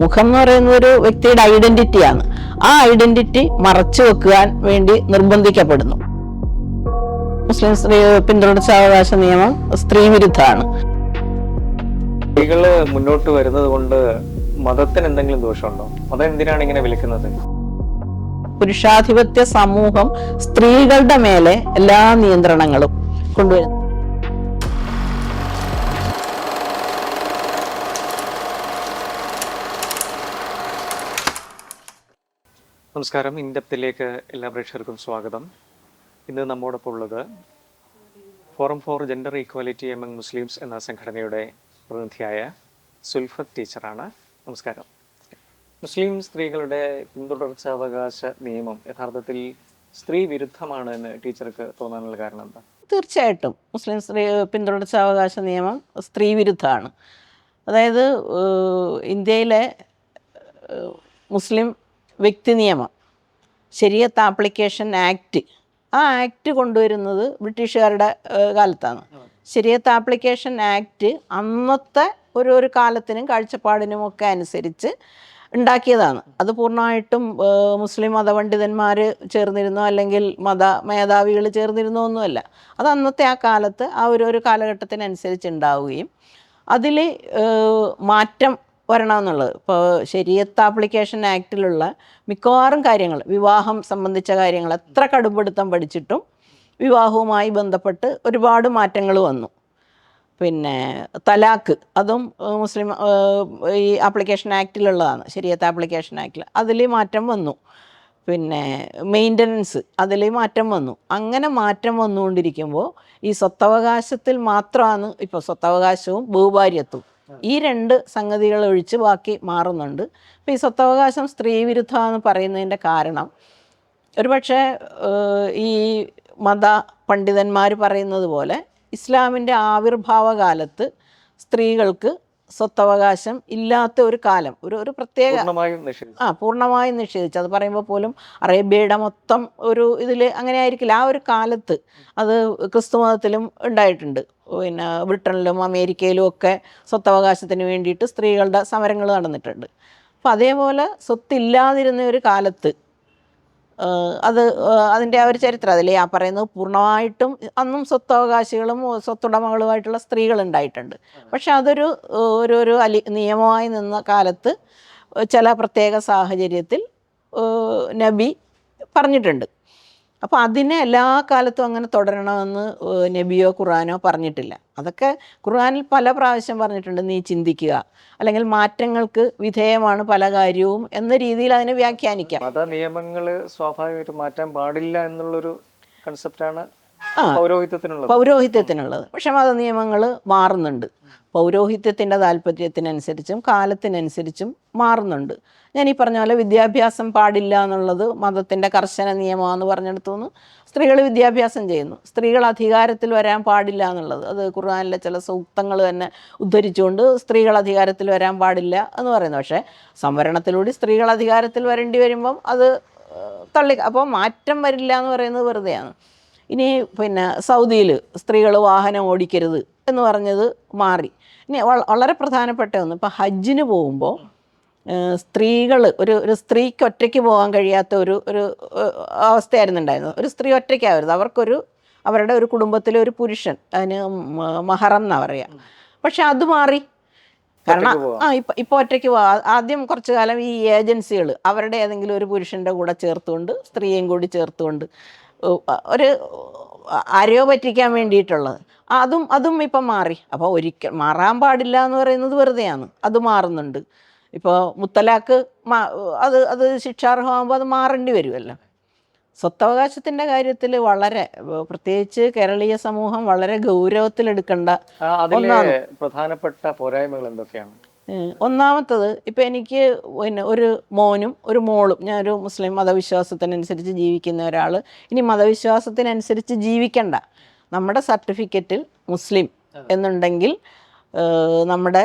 മുഖം എന്ന് പറയുന്ന ഒരു വ്യക്തിയുടെ ഐഡന്റിറ്റിയാണ് ആ ഐഡന്റിറ്റി മറച്ചു വെക്കുവാൻ വേണ്ടി നിർബന്ധിക്കപ്പെടുന്നു. മുസ്ലിം സ്ത്രീ പിന്തുടർച്ചാവകാശ നിയമം സ്ത്രീ വിരുദ്ധമാണ് സ്ത്രീകൾ മുന്നോട്ട് വരുന്നത് കൊണ്ട് മതത്തിന് എന്തെങ്കിലും ദോഷമുണ്ടോ? മതം എന്തിനാണ് ഇങ്ങനെ വിളിക്കുന്നത് പുരുഷാധിപത്യ സമൂഹം സ്ത്രീകളുടെ മേലെ എല്ലാ നിയന്ത്രണങ്ങളും കൊണ്ടുവരുന്നു. നമസ്കാരം. ഇൻഡപ്തിലേക്ക് എല്ലാ പ്രേക്ഷകർക്കും സ്വാഗതം. ഇന്ന് നമ്മോടൊപ്പം ഉള്ളത് Forum for Gender Equality Among Muslims എന്ന സംഘടനയുടെ പ്രതിനിധിയായ സുൽഫത്ത് ടീച്ചറാണ്. നമസ്കാരം. മുസ്ലിം സ്ത്രീകളുടെ പിന്തുടർച്ചാവകാശ നിയമം യഥാർത്ഥത്തിൽ സ്ത്രീ വിരുദ്ധമാണ് എന്ന് ടീച്ചർക്ക് തോന്നാനുള്ള കാരണം എന്താ? തീർച്ചയായിട്ടും. മുസ്ലിം സ്ത്രീ പിന്തുടർച്ചാവകാശ നിയമം സ്ത്രീ വിരുദ്ധമാണ്. അതായത് ഇന്ത്യയിലെ മുസ്ലിം വ്യക്തി നിയമം. ശരിയത്ത് ആപ്ലിക്കേഷൻ ആക്ട്. ആ ആക്ട് കൊണ്ടുവരുന്നത് ബ്രിട്ടീഷുകാരുടെ കാലത്താണ്. ശരിയത്ത് ആപ്ലിക്കേഷൻ ആക്ട് അന്നത്തെ ഒരു ഒരു കാലത്തിനും കാഴ്ചപ്പാടിനും ഒക്കെ അനുസരിച്ച് ഉണ്ടാക്കിയതാണ്. അത് പൂർണമായിട്ടും മുസ്ലിം മതപണ്ഡിതന്മാർ ചേർന്നിരുന്നോ അല്ലെങ്കിൽ മത മേധാവികൾ ചേർന്നിരുന്നോ ഒന്നുമല്ല. അത് അന്നത്തെ ആ കാലത്ത് ആ ഒരു ഒരു കാലഘട്ടത്തിനനുസരിച്ച് ഉണ്ടാവുകയും അതിൽ മാറ്റം വരണമെന്നുള്ളത്. ഇപ്പോൾ ശരിയത്ത് ആപ്ലിക്കേഷൻ ആക്റ്റിലുള്ള മിക്കവാറും കാര്യങ്ങൾ വിവാഹം സംബന്ധിച്ച കാര്യങ്ങൾ എത്ര കടുപ്പിടുത്തം പഠിച്ചിട്ടും വിവാഹവുമായി ബന്ധപ്പെട്ട് ഒരുപാട് മാറ്റങ്ങൾ വന്നു. പിന്നെ തലാക്ക് അതും മുസ്ലിം ഈ ആപ്ലിക്കേഷൻ ആക്റ്റിലുള്ളതാണ് ശരിയത്ത് ആപ്ലിക്കേഷൻ ആക്റ്റിൽ അതിൽ മാറ്റം വന്നു. പിന്നെ മെയിന്റനൻസ് അതിൽ മാറ്റം വന്നു. അങ്ങനെ മാറ്റം വന്നുകൊണ്ടിരിക്കുമ്പോൾ ഈ സ്വത്തവകാശത്തിൽ മാത്രമാണ് ഇപ്പോൾ സ്വത്തവകാശവും ബഹുഭാര്യത്വവും ഈ രണ്ട് സംഗതികൾ ഒഴിച്ച് ബാക്കി മാറുന്നുണ്ട്. അപ്പോൾ ഈ സ്വത്തവകാശം സ്ത്രീ വിരുദ്ധമെന്ന് പറയുന്നതിന്റെ കാരണം ഒരുപക്ഷെ ഈ മത പണ്ഡിതന്മാർ പറയുന്നത് പോലെ ഇസ്ലാമിന്റെ ആവിർഭാവ കാലത്ത് സ്ത്രീകൾക്ക് സ്വത്തവകാശം ഇല്ലാത്ത ഒരു കാലം ഒരു ഒരു പ്രത്യേക ആ പൂർണമായും നിഷേധിച്ചു. അത് പറയുമ്പോൾ പോലും അറേബ്യയുടെ മൊത്തം ഒരു ഇതിൽ അങ്ങനെ ആയിരിക്കില്ല. ആ ഒരു കാലത്ത് അത് ക്രിസ്തു മതത്തിലും ഉണ്ടായിട്ടുണ്ട്. പിന്നെ ബ്രിട്ടനിലും അമേരിക്കയിലും ഒക്കെ സ്വത്തവകാശത്തിന് വേണ്ടിയിട്ട് സ്ത്രീകളുടെ സമരങ്ങൾ നടന്നിട്ടുണ്ട്. അപ്പോൾ അതേപോലെ സ്വത്തില്ലാതിരുന്ന ഒരു കാലത്ത് അത് അതിന്റെ ആ ഒരു ചരിത്രം അതിലെ ആ പറയുന്നത് പൂർണമായിട്ടും അന്നും സ്വത്തവകാശികളും സ്വത്തുടമകളുമായിട്ടുള്ള സ്ത്രീകൾ ഉണ്ടായിട്ടുണ്ട്. പക്ഷെ അതൊരു ഒരു ഒരു അലി നിയമമായി നിന്ന കാലത്ത് ചില പ്രത്യേക സാഹചര്യത്തിൽ നബി പറഞ്ഞിട്ടുണ്ട്. അപ്പോൾ അതിനെ എല്ലാ കാലത്തും അങ്ങനെ തുടരണമെന്ന് നബിയോ ഖുറാനോ പറഞ്ഞിട്ടില്ല. അതൊക്കെ ഖുർആനിൽ പല പ്രാവശ്യം പറഞ്ഞിട്ടുണ്ട് നീ ചിന്തിക്കുക. അല്ലെങ്കിൽ മാറ്റങ്ങൾക്ക് വിധേയമാണ് പല കാര്യവും എന്ന രീതിയിൽ അതിനെ വ്യാഖ്യാനിക്കാം. മത നിയമങ്ങൾ സ്വാഭാവികമായിട്ട് മാറ്റാൻ പാടില്ല എന്നുള്ളൊരു കൺസെപ്റ്റാണ്. പൗരോഹിത്യത്തിനുള്ളത്. പൗരോഹിത്യത്തിനുള്ളത്. പക്ഷെ മത നിയമങ്ങൾ മാറുന്നുണ്ട്. പൗരോഹിത്യത്തിന്റെ താല്പര്യത്തിനനുസരിച്ചും കാലത്തിനനുസരിച്ചും മാറുന്നുണ്ട്. ഞാൻ ഈ പറഞ്ഞ പോലെ വിദ്യാഭ്യാസം പാടില്ല എന്നുള്ളത് മതത്തിന്റെ കർശന നിയമമാണെന്ന് പറഞ്ഞെടുത്തു നിന്ന് സ്ത്രീകൾ വിദ്യാഭ്യാസം ചെയ്യുന്നു. സ്ത്രീകൾ അധികാരത്തിൽ വരാൻ പാടില്ല എന്നുള്ളത്. അത് ഖുർആനിലെ ചില സൂക്തങ്ങൾ തന്നെ ഉദ്ധരിച്ചുകൊണ്ട് സ്ത്രീകൾ അധികാരത്തിൽ വരാൻ പാടില്ല എന്ന് പറയുന്നു. പക്ഷേ സംവരണത്തിലൂടെ സ്ത്രീകൾ അധികാരത്തിൽ വരേണ്ടി വരുമ്പം അത് തള്ളി അപ്പോൾ മാറ്റം വരില്ല എന്ന് പറയുന്നത് വെറുതെയാണ്. ഇനി പിന്നെ സൗദിയിൽ സ്ത്രീകൾ വാഹനം ഓടിക്കരുത് എന്ന് പറഞ്ഞത് മാറി. ഇനി വളരെ പ്രധാനപ്പെട്ട ഒന്ന്. ഇപ്പം ഹജ്ജിന് പോകുമ്പോൾ സ്ത്രീകൾ ഒരു ഒരു സ്ത്രീക്ക് ഒറ്റയ്ക്ക് പോകാൻ കഴിയാത്ത ഒരു ഒരു അവസ്ഥയായിരുന്നു ഉണ്ടായിരുന്നത് ഒരു സ്ത്രീ ഒറ്റയ്ക്കാവരുത്. അവർക്കൊരു അവരുടെ ഒരു കുടുംബത്തിലെ ഒരു പുരുഷൻ അതിന് മഹറം എന്നാ പറയുക പക്ഷെ അത് മാറി. കാരണം ആ ഇപ്പം ഇപ്പോൾ ഒറ്റയ്ക്ക് പോവാം. ആദ്യം കുറച്ചു കാലം ഈ ഏജൻസികൾ അവരുടെ ഏതെങ്കിലും ഒരു പുരുഷന്റെ കൂടെ ചേർത്തുകൊണ്ട് സ്ത്രീയും കൂടി ചേർത്തുകൊണ്ട് ഒരു ആരെയോ പറ്റിക്കാൻ വേണ്ടിയിട്ടുള്ളത്. അതും അതും ഇപ്പം മാറി. അപ്പോൾ ഒരിക്കൽ മാറാൻ പാടില്ല എന്ന് പറയുന്നത് വെറുതെയാണ്. അത് മാറുന്നുണ്ട്. ഇപ്പോൾ മുത്തലാക്ക് മാ- അത് അത് ശിക്ഷാർഹമാകുമ്പോൾ അത് മാറേണ്ടി വരുമല്ലോ സ്വത്തവകാശത്തിന്റെ കാര്യത്തിൽ വളരെ പ്രത്യേകിച്ച് കേരളീയ സമൂഹം വളരെ ഗൗരവത്തിലെടുക്കേണ്ട എടുക്കേണ്ട ഒന്നാണ്. പ്രധാനപ്പെട്ട പോരായ്മകൾ എന്തൊക്കെയാണ്? ഒന്നാമത്തത് ഇപ്പം എനിക്ക് പിന്നെ ഒരു മോനും ഒരു മോളും ഞാനൊരു മുസ്ലിം മതവിശ്വാസത്തിനനുസരിച്ച് ജീവിക്കുന്ന ഒരാൾ ഇനി മതവിശ്വാസത്തിനനുസരിച്ച് ജീവിക്കണ്ട. നമ്മുടെ സർട്ടിഫിക്കറ്റിൽ മുസ്ലിം എന്നുണ്ടെങ്കിൽ നമ്മുടെ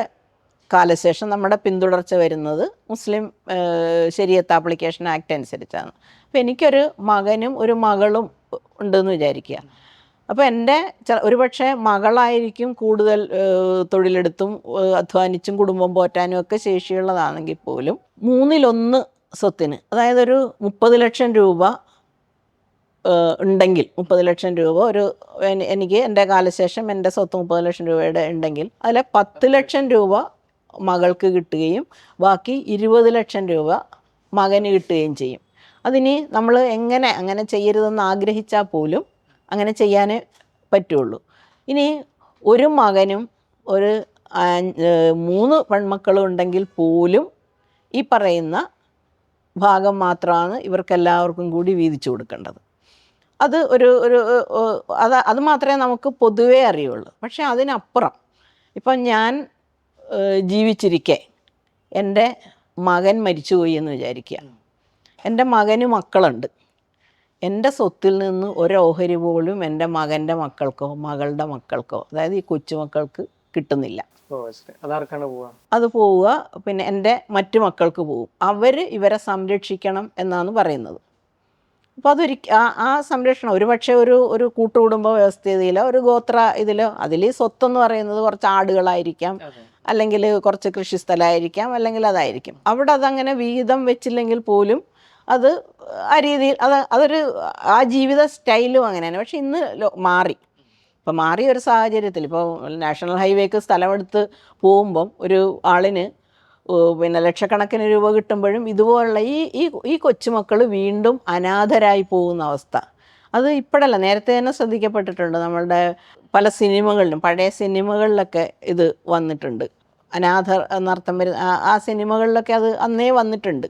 കാലശേഷം നമ്മുടെ പിന്തുടർച്ച വരുന്നത് മുസ്ലിം ശരിയത്ത് ആപ്ലിക്കേഷൻ ആക്ട് അനുസരിച്ചാണ്. അപ്പം എനിക്കൊരു മകനും ഒരു മകളും ഉണ്ടെന്ന് വിചാരിക്കുക. അപ്പോൾ എന്റെ ച- ഒരുപക്ഷെ മകളായിരിക്കും കൂടുതൽ തൊഴിലെടുത്തും അധ്വാനിച്ചും കുടുംബം പോറ്റാനും ഒക്കെ ശേഷിയുള്ളതാണെങ്കിൽ പോലും മൂന്നിലൊന്ന് സ്വത്തിന് അതായത് ഒരു മുപ്പത് ലക്ഷം രൂപ ഉണ്ടെങ്കിൽ മുപ്പത് ലക്ഷം രൂപ ഒരു എനിക്ക് എന്റെ കാലശേഷം എന്റെ സ്വത്ത് മുപ്പത് ലക്ഷം രൂപയുടെ ഉണ്ടെങ്കിൽ അതിലെ പത്ത് ലക്ഷം രൂപ മകൾക്ക് കിട്ടുകയും ബാക്കി ഇരുപത് ലക്ഷം രൂപ മകന് കിട്ടുകയും ചെയ്യും. അതിന് നമ്മൾ എങ്ങനെ അങ്ങനെ ചെയ്യരുതെന്ന് ആഗ്രഹിച്ചാൽ പോലും അങ്ങനെ ചെയ്യാനേ പറ്റുള്ളൂ. ഇനി ഒരു മകനും ഒരു മൂന്ന് പെൺമക്കളും ഉണ്ടെങ്കിൽ പോലും ഈ പറയുന്ന ഭാഗം മാത്രമാണ് ഇവർക്കെല്ലാവർക്കും കൂടി വീതിച്ചു കൊടുക്കേണ്ടത്. അത് ഒരു ഒരു അത് അത് മാത്രമേ നമുക്ക് പൊതുവേ അറിയുള്ളൂ. പക്ഷേ അതിനപ്പുറം ഇപ്പം ഞാൻ ജീവിച്ചിരിക്കെ. എന്റെ മകൻ മരിച്ചുപോയി എന്ന് വിചാരിക്കുക. എന്റെ മകന് മക്കളുണ്ട്. എന്റെ സ്വത്തിൽ നിന്ന് ഒരോഹരി ഓഹരി പോലും എന്റെ മകന്റെ മക്കൾക്കോ മകളുടെ മക്കൾക്കോ അതായത് ഈ കൊച്ചുമക്കൾക്ക് കിട്ടുന്നില്ല. അത് പോവുക പിന്നെ എന്റെ മറ്റു മക്കൾക്ക് പോവും. അവർ ഇവരെ സംരക്ഷിക്കണം എന്നാണ് പറയുന്നത്. അപ്പോൾ അതൊരു ആ ആ സംരക്ഷണം ഒരു പക്ഷേ ഒരു ഒരു കൂട്ടുകുടുംബ വ്യവസ്ഥയിലോ ഒരു ഗോത്ര ഇതിലോ അതിൽ സ്വത്തെന്ന് പറയുന്നത് കുറച്ച് ആടുകളായിരിക്കാം. അല്ലെങ്കിൽ കുറച്ച് കൃഷി കൃഷിസ്ഥലമായിരിക്കാം അല്ലെങ്കിൽ അതായിരിക്കും. അവിടെ അതങ്ങനെ വിഹിതം വെച്ചില്ലെങ്കിൽ പോലും അത് ആ രീതിയിൽ അത് അതൊരു ആ ജീവിത സ്റ്റൈലും അങ്ങനെയാണ്. പക്ഷെ ഇന്ന് മാറി. ഇപ്പം മാറിയ ഒരു സാഹചര്യത്തിൽ ഇപ്പോൾ നാഷണൽ ഹൈവേക്ക് സ്ഥലമെടുത്ത് പോകുമ്പം ഒരു ആളിന് പിന്നെ ലക്ഷക്കണക്കിന് രൂപ കിട്ടുമ്പോഴും ഇതുപോലുള്ള ഈ ഈ കൊച്ചുമക്കൾ വീണ്ടും അനാഥരായി പോകുന്ന അവസ്ഥ. അത് ഇപ്പോഴല്ല നേരത്തെ തന്നെ ശ്രദ്ധിക്കപ്പെട്ടിട്ടുണ്ട്. നമ്മളുടെ പല സിനിമകളിലും പഴയ സിനിമകളിലൊക്കെ ഇത് വന്നിട്ടുണ്ട്. അനാഥ എന്നർത്ഥം വരുന്ന ആ സിനിമകളിലൊക്കെ അത് അന്നേ വന്നിട്ടുണ്ട്.